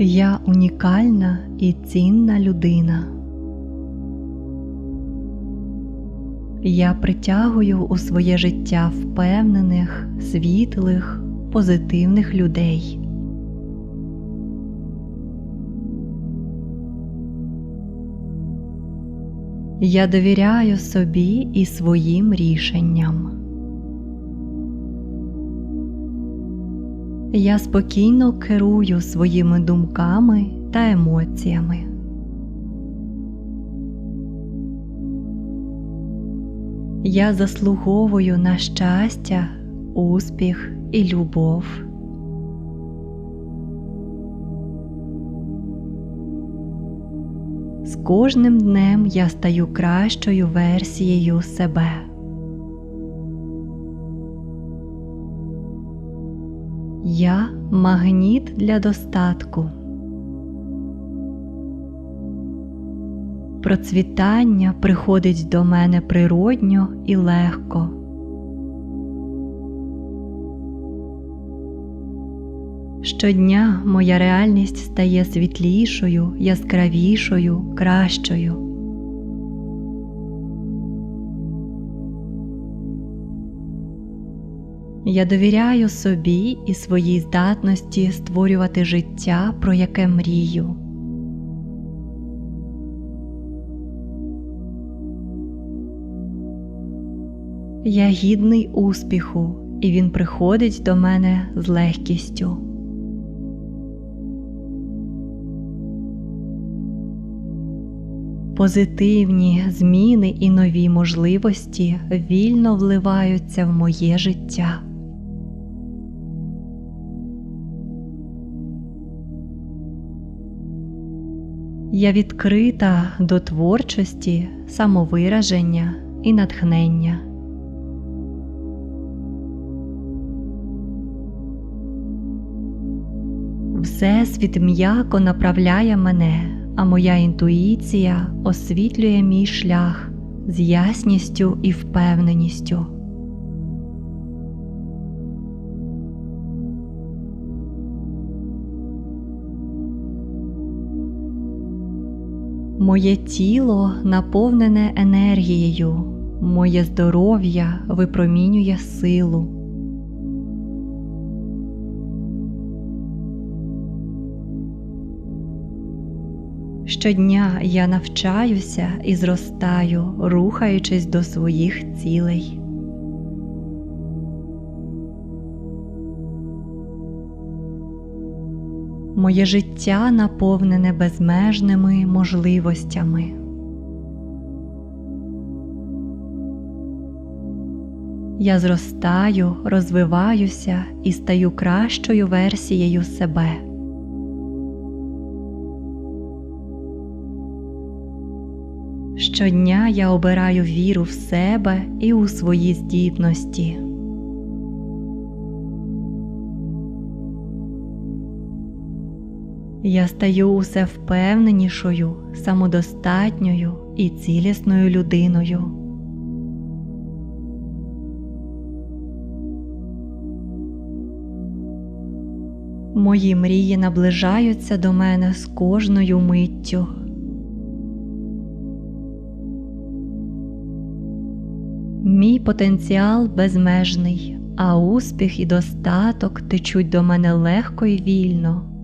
Я унікальна і цінна людина. Я притягую у своє життя впевнених, світлих, позитивних людей. Я довіряю собі і своїм рішенням. Я спокійно керую своїми думками та емоціями. Я заслуговую на щастя, успіх і любов. З кожним днем я стаю кращою версією себе. Я магніт для достатку. Процвітання приходить до мене природньо і легко. Щодня моя реальність стає світлішою, яскравішою, кращою. Я довіряю собі і своїй здатності створювати життя, про яке мрію. Я гідний успіху, і він приходить до мене з легкістю. Позитивні зміни і нові можливості вільно вливаються в моє життя. Я відкрита до творчості, самовираження і натхнення. Всесвіт м'яко направляє мене, а моя інтуїція освітлює мій шлях з ясністю і впевненістю. Моє тіло наповнене енергією, моє здоров'я випромінює силу. Щодня я навчаюся і зростаю, рухаючись до своїх цілей. Моє життя наповнене безмежними можливостями. Я зростаю, розвиваюся і стаю кращою версією себе. Щодня я обираю віру в себе і у свої здібності. Я стаю усе впевненішою, самодостатньою і цілісною людиною. Мої мрії наближаються до мене з кожною миттю. Мій потенціал безмежний, а успіх і достаток течуть до мене легко і вільно.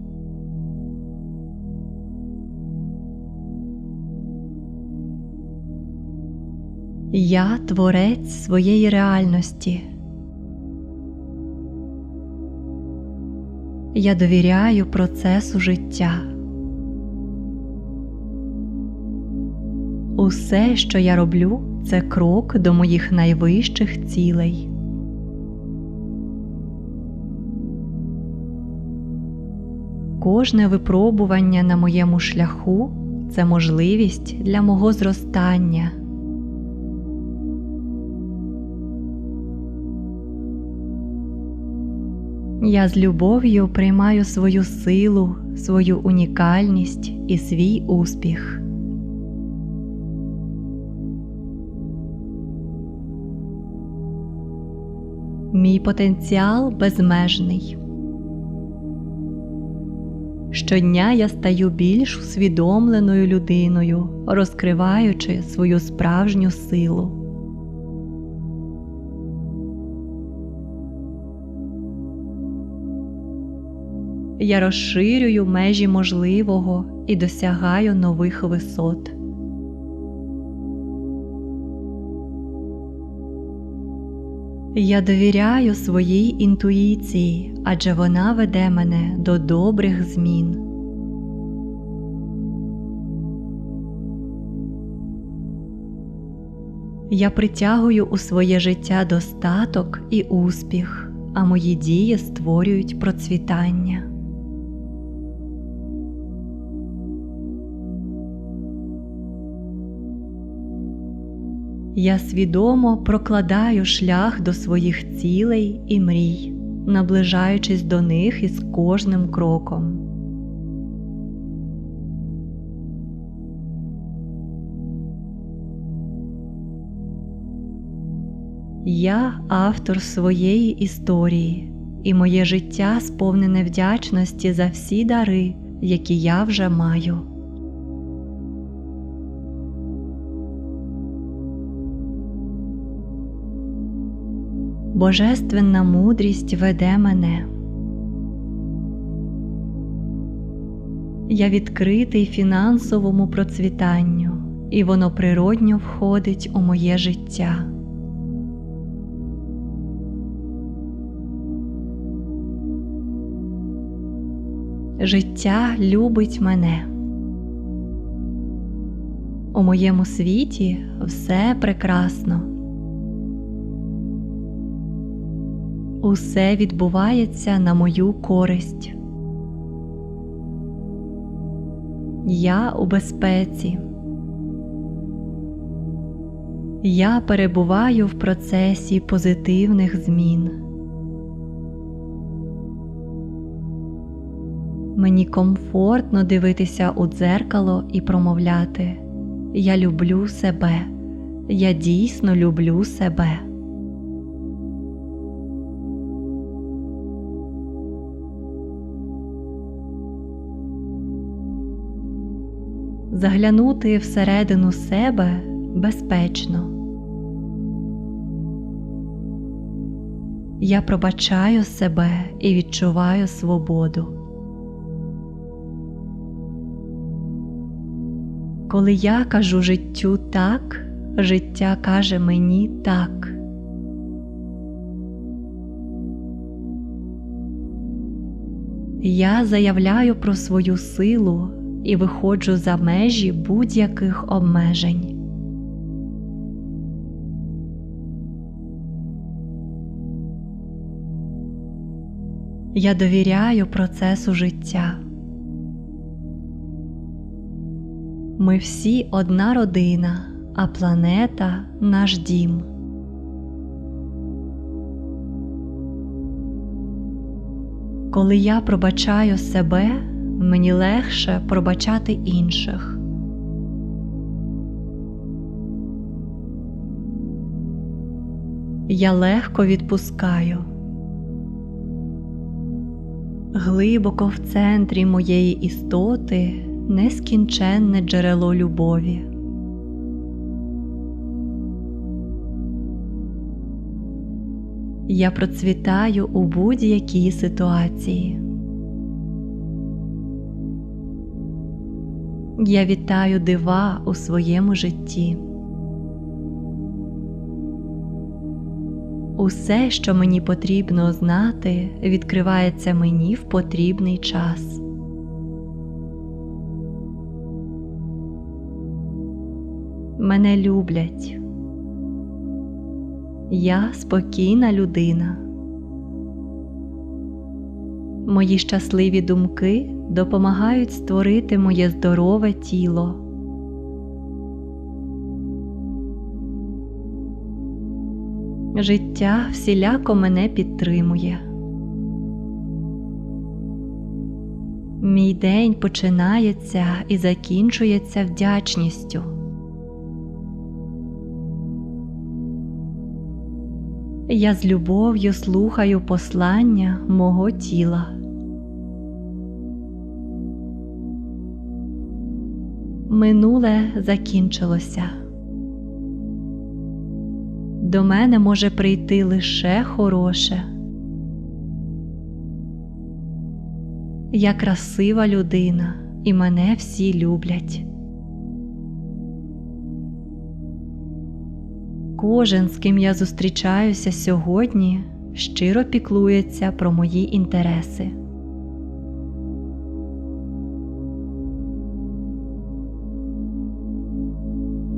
Я творець своєї реальності. Я довіряю процесу життя. Усе, що я роблю, це крок до моїх найвищих цілей. Кожне випробування на моєму шляху це можливість для мого зростання. Я з любов'ю приймаю свою силу, свою унікальність і свій успіх. Мій потенціал безмежний. Щодня я стаю більш усвідомленою людиною, розкриваючи свою справжню силу. Я розширюю межі можливого і досягаю нових висот. Я довіряю своїй інтуїції, адже вона веде мене до добрих змін. Я притягую у своє життя достаток і успіх, а мої дії створюють процвітання. Я свідомо прокладаю шлях до своїх цілей і мрій, наближаючись до них із кожним кроком. Я автор своєї історії, і моє життя сповнене вдячності за всі дари, які я вже маю. Божественна мудрість веде мене. Я відкритий фінансовому процвітанню, і воно природньо входить у моє життя. Життя любить мене. У моєму світі все прекрасно. Усе відбувається на мою користь. Я у безпеці. Я перебуваю в процесі позитивних змін. Мені комфортно дивитися у дзеркало і промовляти Я люблю себе, я дійсно люблю себе. Заглянути всередину себе безпечно. Я пробачаю себе і відчуваю свободу. Коли я кажу життю так, життя каже мені так. Я заявляю про свою силу і виходжу за межі будь-яких обмежень. Я довіряю процесу життя. Ми всі одна родина, а планета наш дім. Коли я пробачаю себе, мені легше пробачати інших. Я легко відпускаю. Глибоко в центрі моєї істоти нескінченне джерело любові. Я процвітаю у будь-якій ситуації. Я вітаю дива у своєму житті. Усе, що мені потрібно знати, відкривається мені в потрібний час. Мене люблять. Я спокійна людина. Мої щасливі думки допомагають створити моє здорове тіло. Життя всіляко мене підтримує. Мій день починається і закінчується вдячністю. я з любов'ю слухаю послання мого тіла. Минуле закінчилося. До мене може прийти лише хороше. Я красива людина, і мене всі люблять. Кожен, з ким я зустрічаюся сьогодні, щиро піклується про мої інтереси.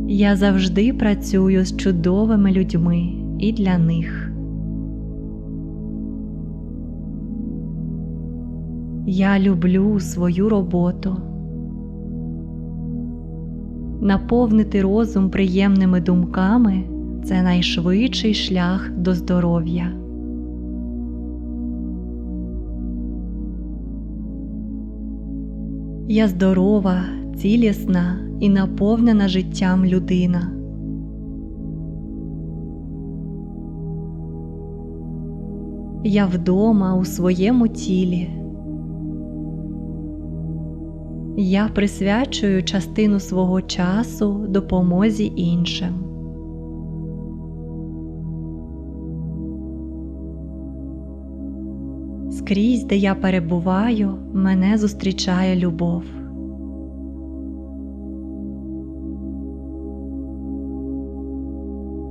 Я завжди працюю з чудовими людьми і для них. Я люблю свою роботу. Наповнити розум приємними думками це найшвидший шлях до здоров'я. Я здорова, цілісна і наповнена життям людина. Я вдома у своєму тілі. Я присвячую частину свого часу допомозі іншим. Скрізь, де я перебуваю, мене зустрічає любов.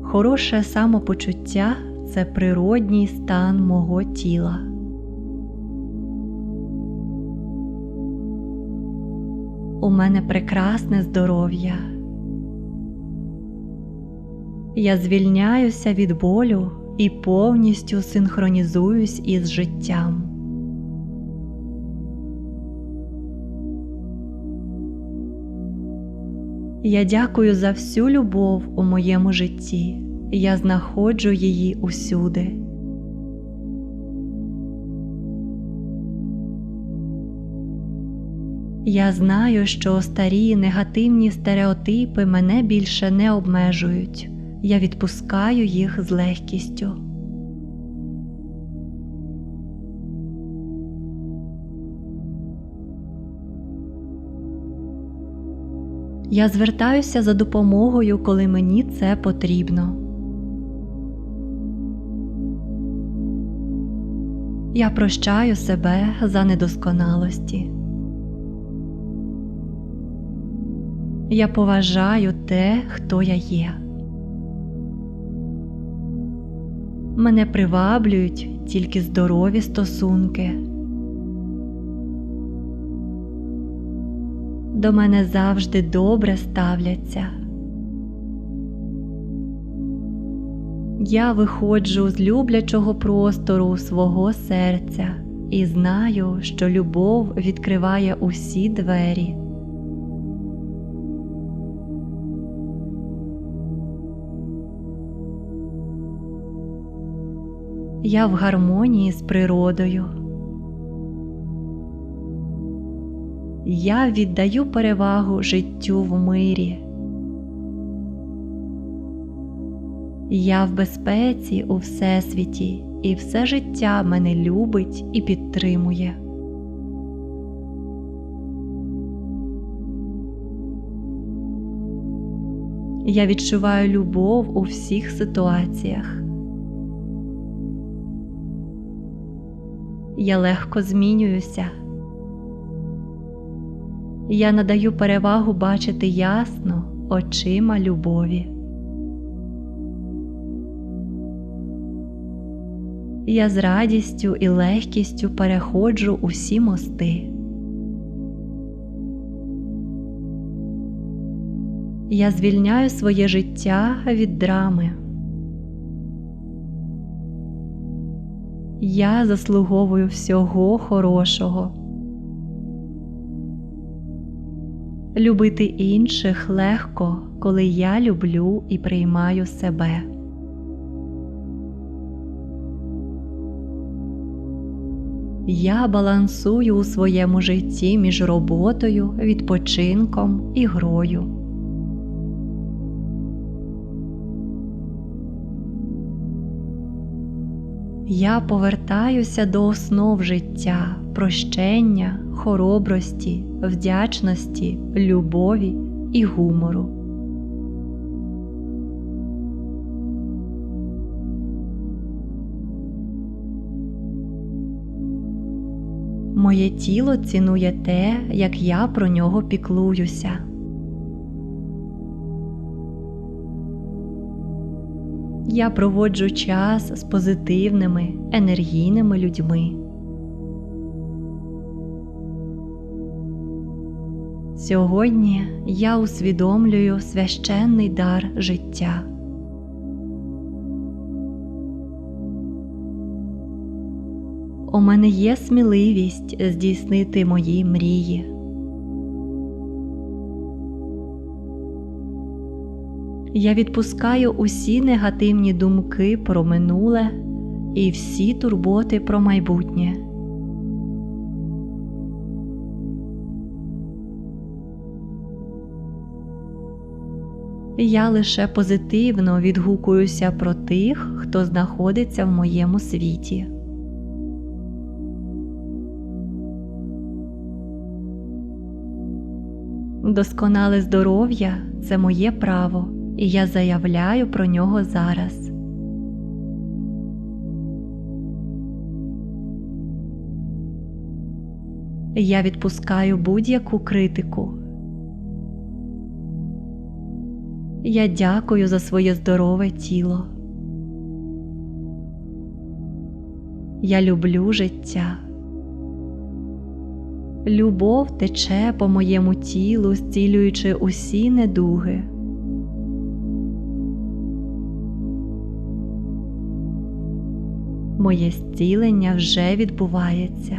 Хороше самопочуття це природній стан мого тіла. У мене прекрасне здоров'я. Я звільняюся від болю і повністю синхронізуюсь із життям. Я дякую за всю любов у моєму житті. Я знаходжу її усюди. Я знаю, що старі негативні стереотипи мене більше не обмежують. Я відпускаю їх з легкістю. Я звертаюся за допомогою, коли мені це потрібно. Я прощаю себе за недосконалості. Я поважаю те, хто я є. Мене приваблюють тільки здорові стосунки. До мене завжди добре ставляться. Я виходжу з люблячого простору свого серця і знаю, що любов відкриває усі двері. Я в гармонії з природою. Я віддаю перевагу життю в мирі. Я в безпеці у Всесвіті, і все життя мене любить і підтримує. Я відчуваю любов у всіх ситуаціях. Я легко змінююся. Я надаю перевагу бачити ясно очима любові. Я з радістю і легкістю переходжу усі мости. Я звільняю своє життя від драми. Я заслуговую всього хорошого. Любити інших легко, коли я люблю і приймаю себе. Я балансую у своєму житті між роботою, відпочинком і грою. Я повертаюся до основ життя, прощення, хоробрості, вдячності, любові і гумору. Моє тіло цінує те, як я про нього піклуюся. Я проводжу час з позитивними, енергійними людьми. Сьогодні я усвідомлюю священний дар життя. У мене є сміливість здійснити мої мрії. Я відпускаю усі негативні думки про минуле і всі турботи про майбутнє. Я лише позитивно відгукуюся про тих, хто знаходиться в моєму світі. Досконале здоров'я це моє право, і я заявляю про нього зараз. Я відпускаю будь-яку критику. Я дякую за своє здорове тіло. Я люблю життя. Любов тече по моєму тілу, зцілюючи усі недуги. Моє зцілення вже відбувається.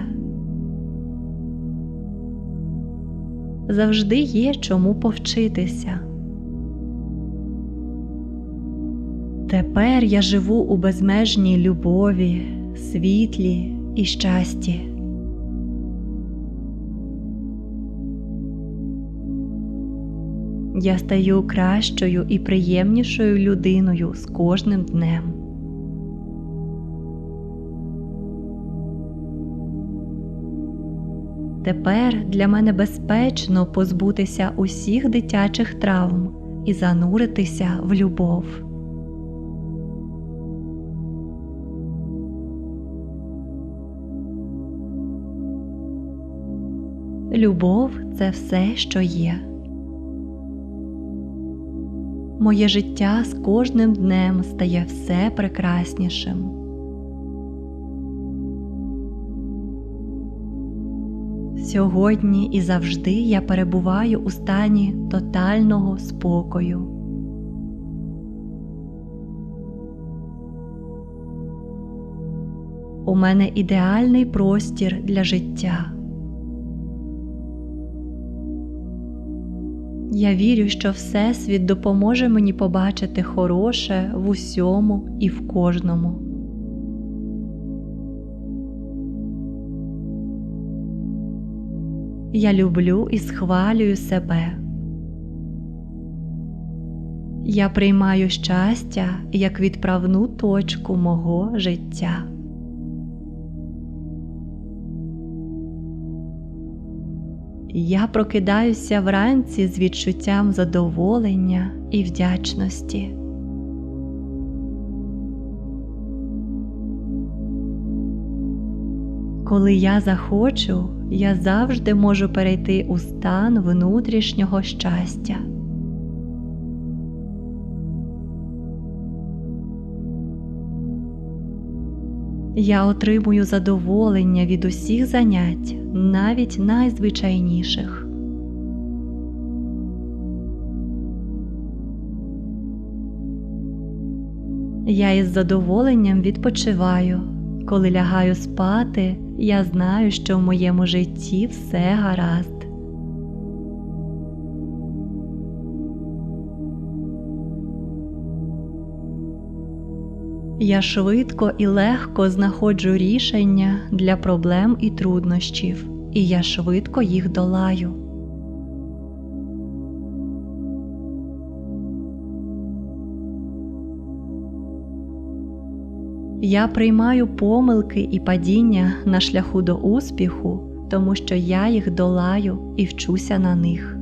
Завжди є чому повчитися. Тепер я живу у безмежній любові, світлі і щасті. Я стаю кращою і приємнішою людиною з кожним днем. Тепер для мене безпечно позбутися усіх дитячих травм і зануритися в любов. Любов це все, що є. Моє життя з кожним днем стає все прекраснішим. Сьогодні і завжди я перебуваю у стані тотального спокою. У мене ідеальний простір для життя. Я вірю, що Всесвіт допоможе мені побачити хороше в усьому і в кожному. Я люблю і схвалюю себе. Я приймаю щастя як відправну точку мого життя. Я прокидаюся вранці з відчуттям задоволення і вдячності. Коли я захочу, я завжди можу перейти у стан внутрішнього щастя. Я отримую задоволення від усіх занять, навіть найзвичайніших. Я із задоволенням відпочиваю. Коли лягаю спати, я знаю, що в моєму житті все гаразд. Я швидко і легко знаходжу рішення для проблем і труднощів, і я швидко їх долаю. Я приймаю помилки і падіння на шляху до успіху, тому що я їх долаю і вчуся на них.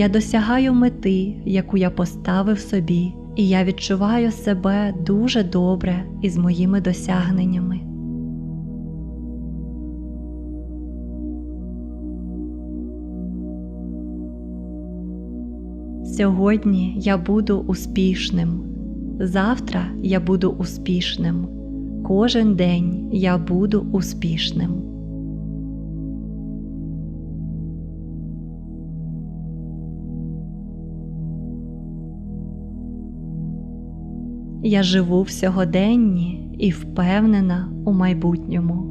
Я досягаю мети, яку я поставив собі, і я відчуваю себе дуже добре із моїми досягненнями. Сьогодні я буду успішним. Завтра я буду успішним. Кожен день я буду успішним. Я живу в сьогоденні і впевнена у майбутньому.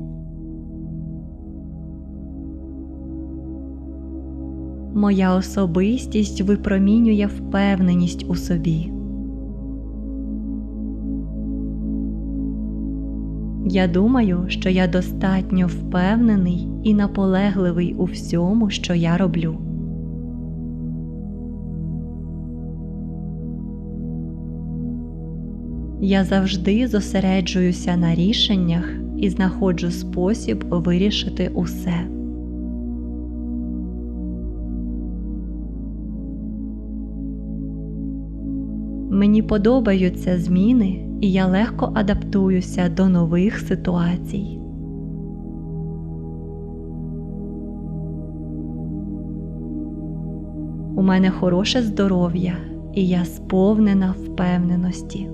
Моя особистість випромінює впевненість у собі. Я думаю, що я достатньо впевнений і наполегливий у всьому, що я роблю. Я завжди зосереджуюся на рішеннях і знаходжу спосіб вирішити усе. Мені подобаються зміни, і я легко адаптуюся до нових ситуацій. У мене хороше здоров'я, і я сповнена впевненості.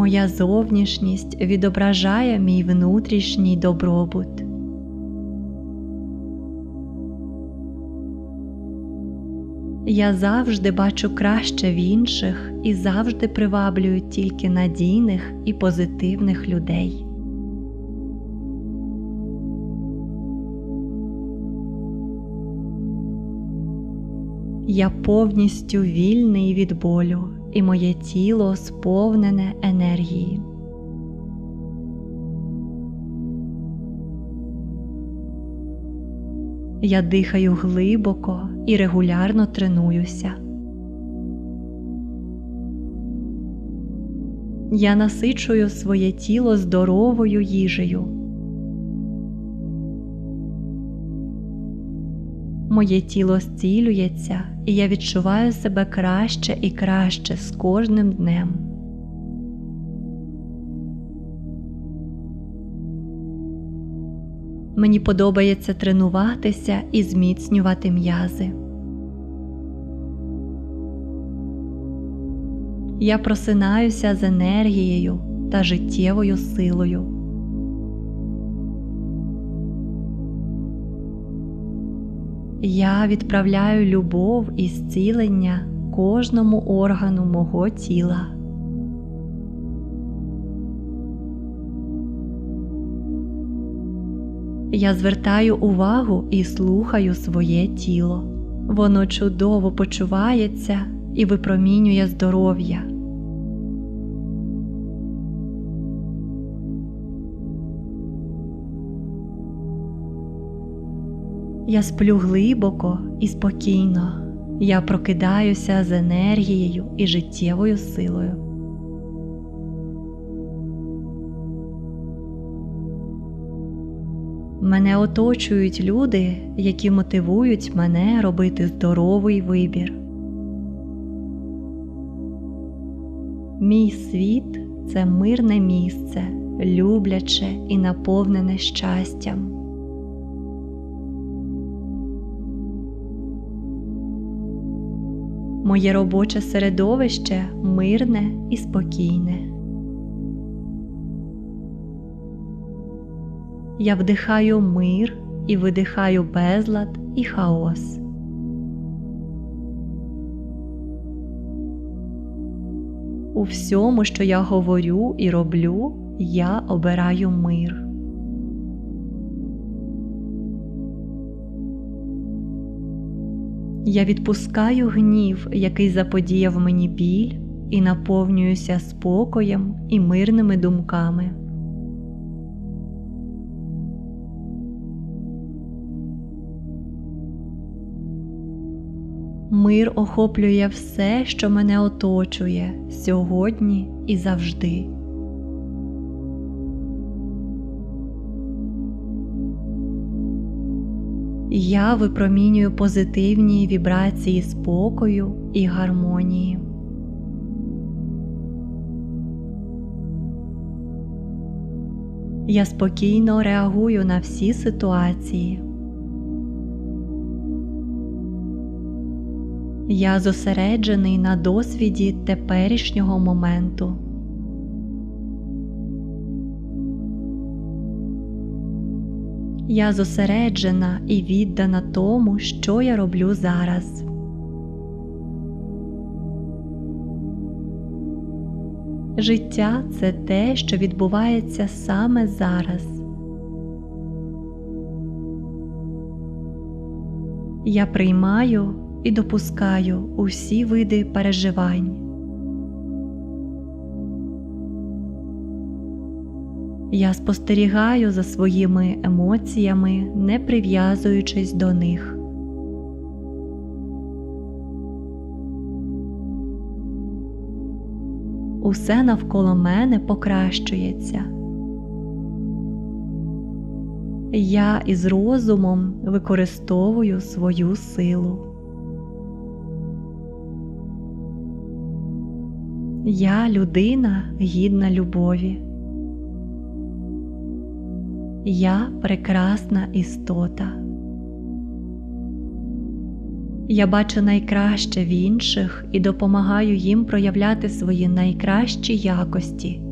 Моя зовнішність відображає мій внутрішній добробут. Я завжди бачу краще в інших і завжди приваблюю тільки надійних і позитивних людей. Я повністю вільний від болю, і моє тіло сповнене енергії. Я дихаю глибоко і регулярно тренуюся. Я насичую своє тіло здоровою їжею. Моє тіло зцілюється, і я відчуваю себе краще і краще з кожним днем. Мені подобається тренуватися і зміцнювати м'язи. Я просинаюся з енергією та життєвою силою. Я відправляю любов і зцілення кожному органу мого тіла. Я звертаю увагу і слухаю своє тіло. Воно чудово почувається і випромінює здоров'я. Я сплю глибоко і спокійно. Я прокидаюся з енергією і життєвою силою. Мене оточують люди, які мотивують мене робити здоровий вибір. Мій світ це мирне місце, любляче і наповнене щастям. Моє робоче середовище мирне і спокійне. Я вдихаю мир і видихаю безлад і хаос. У всьому, що я говорю і роблю, я обираю мир. Я відпускаю гнів, який заподіяв мені біль, і наповнююся спокоєм і мирними думками. Мир охоплює все, що мене оточує сьогодні і завжди. Я випромінюю позитивні вібрації спокою і гармонії. Я спокійно реагую на всі ситуації. Я зосереджений на досвіді теперішнього моменту. Я зосереджена і віддана тому, що я роблю зараз. Життя це те, що відбувається саме зараз. Я приймаю і допускаю усі види переживань. Я спостерігаю за своїми емоціями, не прив'язуючись до них. Усе навколо мене покращується. Я із розумом використовую свою силу. Я людина гідна любові. Я прекрасна істота. Я бачу найкраще в інших і допомагаю їм проявляти свої найкращі якості.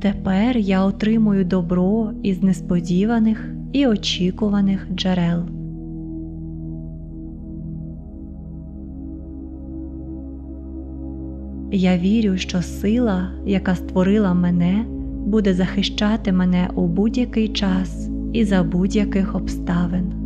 Тепер я отримую добро із несподіваних і очікуваних джерел. Я вірю, що сила, яка створила мене, буде захищати мене у будь-який час і за будь-яких обставин.